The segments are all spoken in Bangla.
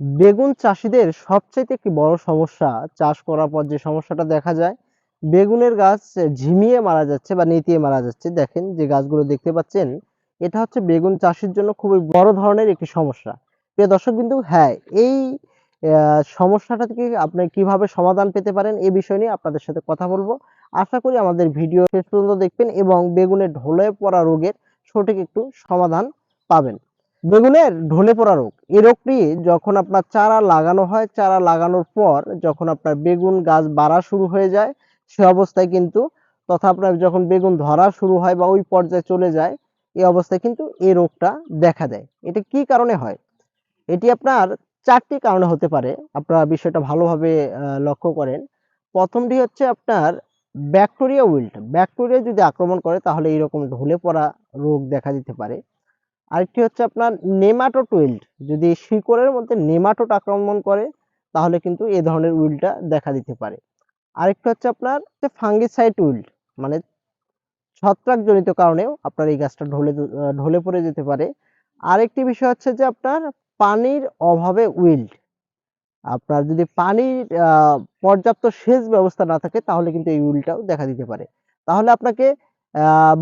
বেগুন চাষিদের সবচাইতে একটি বড় সমস্যা। চাষ করার পর যে সমস্যাটা দেখা যায়, বেগুনের গাছ ঝিমিয়ে মারা যাচ্ছে বা নেতিয়ে মারা যাচ্ছে। দেখেন, যে গাছগুলো দেখতে পাচ্ছেন, এটা হচ্ছে বেগুন চাষের জন্য খুবই বড় ধরনের একটি সমস্যা। প্রিয় দর্শক বিন্দু হ্যাঁ এই সমস্যাটা থেকে আপনি কীভাবে সমাধান পেতে পারেন এই বিষয় নিয়ে আপনাদের সাথে কথা বলব। আশা করি আমাদের ভিডিও শেষ পর্যন্ত দেখবেন এবং বেগুনের ঢলে পড়া রোগের সঠিক একটু সমাধান পাবেন। বেগুনের ঢলে পড়া রোগ। এই রোগটি যখন আপনার চারা লাগানো হয়, চারা লাগানোর পর যখন আপনার বেগুন গাছ বাড়া শুরু হয়ে যায়, সে অবস্থায় কিন্তু তথা আপনার যখন বেগুন ধরা শুরু হয় বা ওই পর্যায়ে চলে যায়, এই অবস্থায় কিন্তু এই রোগটা দেখা দেয়। এটা কি কারণে হয়? এটি আপনার চারটি কারণে হতে পারে। আপনারা বিষয়টা ভালোভাবে লক্ষ্য করেন। প্রথমটি হচ্ছে আপনার ব্যাকটেরিয়া উইল্ট। ব্যাকটেরিয়া যদি আক্রমণ করে, তাহলে এইরকম ঢলে পড়া রোগ দেখা দিতে পারে। আরেকটি হচ্ছে আপনার নেমাটোড উইল্ট যদি শিকড়ের মধ্যে নেমাটোড আক্রমণ করে, তাহলে কিন্তু এ ধরনের উইলটা দেখা দিতে পারে। আরেকটি হচ্ছে আপনার ফাঙ্গিসাইড উইল্ট মানে ছত্রাকজনিত কারণেও আপনার এই গাছটা ঢলে ঢলে পড়ে যেতে পারে। আরেকটি বিষয় হচ্ছে যে আপনার পানির অভাবে উইল্ট আপনার যদি পানির পর্যাপ্ত সেচ ব্যবস্থা না থাকে, তাহলে কিন্তু এই উইলটাও দেখা দিতে পারে। তাহলে আপনাকে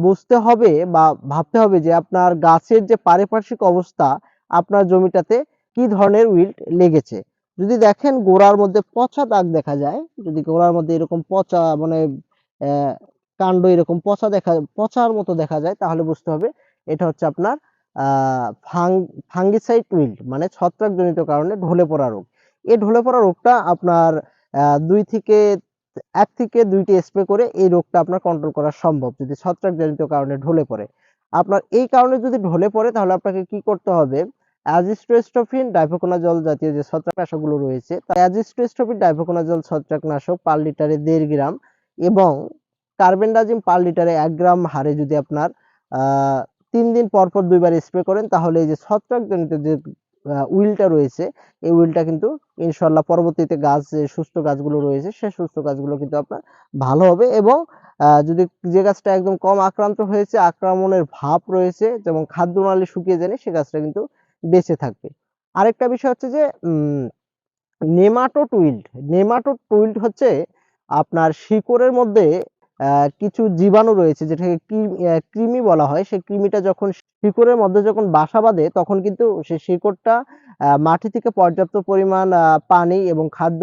বুঝতে হবে বা ভাবতে হবে যে আপনার গাছের যে পারিপার্শ্বিক অবস্থা, আপনার জমিটাতে কি ধরনের উইল্ট লেগেছে। যদি দেখেন গোড়ার মধ্যে পচা দাগ দেখা যায়, যদি গোড়ার মধ্যে এরকম পচা মানে কাণ্ড এরকম পচা দেখা, পচার মতো দেখা যায়, তাহলে বুঝতে হবে এটা হচ্ছে আপনার ফাঙ্গিসাইড উইল্ট মানে ছত্রাকজনিত কারণে ঢলে পড়া রোগ। এই ঢলে পড়া রোগটা আপনার দুই থেকে এক থেকে দুইটি স্প্রে করে এই রোগটা আপনার কন্ট্রোল করা সম্ভব। যদি ছত্রাকজনিত কারণে ঢলে পড়ে। আপনার এই কারণে যদি ঢলে পড়ে, তাহলে আপনাকে কি করতে হবে? অ্যাজিস্ট্রেস্টোফিন ডাইফোকোনাজল জাতীয় যে ছত্রাকনাশকগুলো রয়েছে তা অ্যাজিস্ট্রেস্টোফিন ডাইফোকোনাজল ছত্রাকনাশক পার লিটারে দেড় গ্রাম এবং কার্বেন্ডাজিম পার লিটারে এক গ্রাম হারে যদি আপনার তিন দিন পর পর দুইবার স্প্রে করেন, তাহলে এই যে ছত্রাকজনিত যে উইলটা রয়েছে। এই উইলটা কিন্তু ইনশাল্লাহ পরবর্তীতে গাছ সুস্থ গাছগুলো রয়েছে, সে সুস্থ গাছগুলো কিন্তু আপনার ভালো হবে এবং যদি যে গাছটা একদম কম আক্রান্ত হয়েছে, আক্রমণের ভাব রয়েছে, যেমন খাদ্য খাদ্যনালী শুকিয়ে যায়নি, সে গাছটা কিন্তু বেঁচে থাকবে। আরেকটা বিষয় হচ্ছে যে নেমাটোড উইল্ট নেমাটোড উইল্ট হচ্ছে আপনার শিকড়ের মধ্যে কিছু জীবাণু রয়েছে, যেটাকে কৃমি বলা হয়। সেই কৃমিটা যখন শিকড়ের মধ্যে যখন বাসা বাঁধে, তখন কিন্তু সেই শিকড়টা মাটি থেকে পর্যাপ্ত পরিমাণ পানি এবং খাদ্য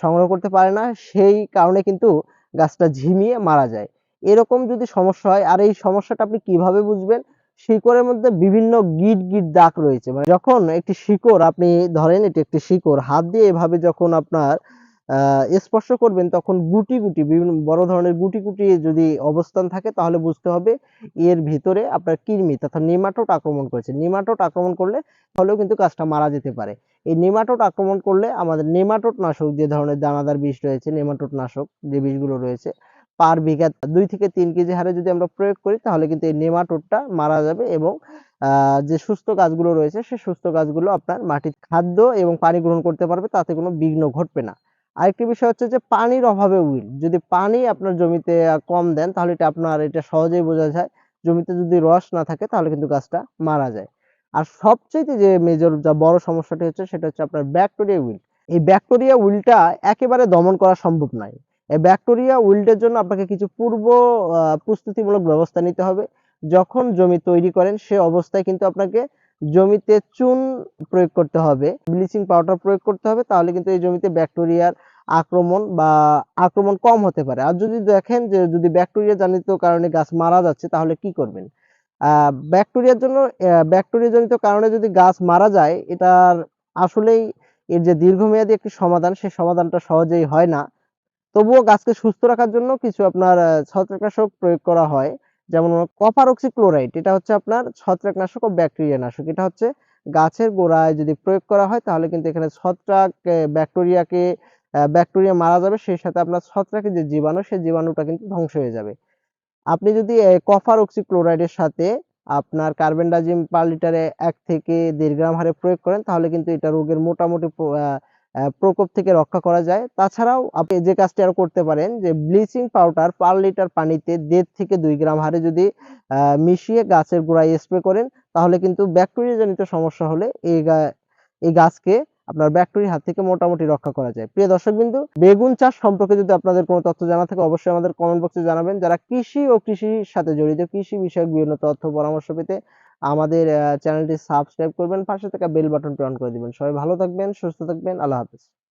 সংগ্রহ করতে পারে না। সেই কারণে কিন্তু গাছটা ঝিমিয়ে মারা যায়। এরকম যদি সমস্যা হয়, আর এই সমস্যাটা আপনি কীভাবে বুঝবেন? শিকড়ের মধ্যে বিভিন্ন গিট গিট দাগ রয়েছে। মানে যখন একটি শিকড়, আপনি ধরেন এটি একটি শিকড়, হাত দিয়ে এভাবে যখন আপনার স্পর্শ করবেন তখন গুটি গুটি, বিভিন্ন বড় ধরনের গুটি গুটি যদি অবস্থান থাকে তাহলে বুঝতে হবে এর ভিতরে আপনার কৃমি তথা নেমাটোড আক্রমণ করেছে। নেমাটোড আক্রমণ করলে তাহলেও কিন্তু গাছটা মারা যেতে পারে। এই নেমাটোড আক্রমণ করলে আমাদের নেমাটোড নাশক যে ধরনের দানাদার বিষ রয়েছে, নেমাটোড নাশক যে বিষগুলো রয়েছে, পার বিঘা দুই থেকে তিন কেজি হারে যদি আমরা প্রয়োগ করি তাহলে কিন্তু এই নেমাটোডটা মারা যাবে এবং যে সুস্থ গাছগুলো রয়েছে সে সুস্থ গাছগুলো আপনার মাটির খাদ্য এবং পানি গ্রহণ করতে পারবে, তাতে কোনো বিঘ্ন ঘটবে না। আরেকটি বিষয় হচ্ছে যে পানির অভাবে উইল। যদি পানি আপনার জমিতে কম দেন, তাহলে এটা আপনার, এটা সহজেই বোঝা যায়। জমিতে যদি রস না থাকে, তাহলে কিন্তু গাছটা মারা যায়। আর সবচেয়ে যে মেজর যা বড় সমস্যাটি হচ্ছে, সেটা হচ্ছে আপনার ব্যাকটেরিয়া উইল। এই ব্যাকটেরিয়া উইলটা একেবারে দমন করা সম্ভব নয়। এই ব্যাকটেরিয়া উইল্টের জন্য আপনাকে কিছু পূর্ব প্রস্তুতিমূলক ব্যবস্থা নিতে হবে। যখন জমি তৈরি করেন, সে অবস্থায় কিন্তু আপনাকে জমিতে চুন প্রয়োগ করতে হবে, ব্লিচিং পাউডার প্রয়োগ করতে হবে, তাহলে কিন্তু এই জমিতে ব্যাকটেরিয়ার আক্রমণ বা আক্রমণ কম হতে পারে। আর যদি দেখেন যে যদি ব্যাকটেরিয়া জনিত কারণে গাছ মারা যাচ্ছে, তাহলে কি করবেন? ব্যাকটেরিয়ার জন্য ব্যাকটেরিয়া জনিত কারণে যদি গাছ মারা যায়, এটার আসলেই এর যে দীর্ঘমেয়াদী একটি সমাধান, সেই সমাধানটা সহজেই হয় না। তবুও গাছকে সুস্থ রাখার জন্য কিছু আপনার ছত্রাকনাশক প্রয়োগ করা হয়। যেমন কপার অক্সিক্লোরাইড এটা হচ্ছে আপনার ছত্রাকনাশক ও ব্যাকটেরিয়া নাশক এটা হচ্ছে গাছের গোড়ায় যদি প্রয়োগ করা হয় তাহলে কিন্তু এখানে ছত্রাক ব্যাকটেরিয়াকে ব্যাকটেরিয়া মারা যাবে, সেই সাথে আপনার ছত্রাকের যে জীবাণু, সেই জীবাণুটা কিন্তু ধ্বংস হয়ে যাবে। আপনি যদি কপার অক্সিক্লোরাইডের সাথে আপনার কার্বেন্ডাজিম পার লিটারে এক থেকে দেড় গ্রাম হারে প্রয়োগ করেন তাহলে কিন্তু এটা রোগের মোটামুটি প্রকোপ থেকে রক্ষা করা যায়। তাছাড়াও আপনি যে কাজটি আরও করতে পারেন, যে ব্লিচিং পাউডার পার লিটার পানিতে দেড় থেকে দুই গ্রাম হারে যদি মিশিয়ে গাছের গোড়ায় স্প্রে করেন, তাহলে কিন্তু ব্যাকটেরিয়া জনিত সমস্যা হলে এই এই গাছকে আপনার ব্যাকটেরিয়ার হাত থেকে মোটামুটি রক্ষা করা যায়। প্রিয় দর্শকবিন্দু, বেগুন চাষ সম্পর্কে যদি আপনাদের কোনো তথ্য জানা থাকে, অবশ্যই আমাদের কমেন্ট বক্সে জানাবেন। যারা কৃষি ও কৃষির সাথে জড়িত, কৃষি বিষয়ক বিভিন্ন তথ্য পরামর্শ পেতে আমাদের চ্যানেলটি সাবস্ক্রাইব করবেন, পাশে থাকা বেল বাটনটি অন করে দিবেন। সবাই ভালো থাকবেন, সুস্থ থাকবেন, আল্লাহ হাফেজ।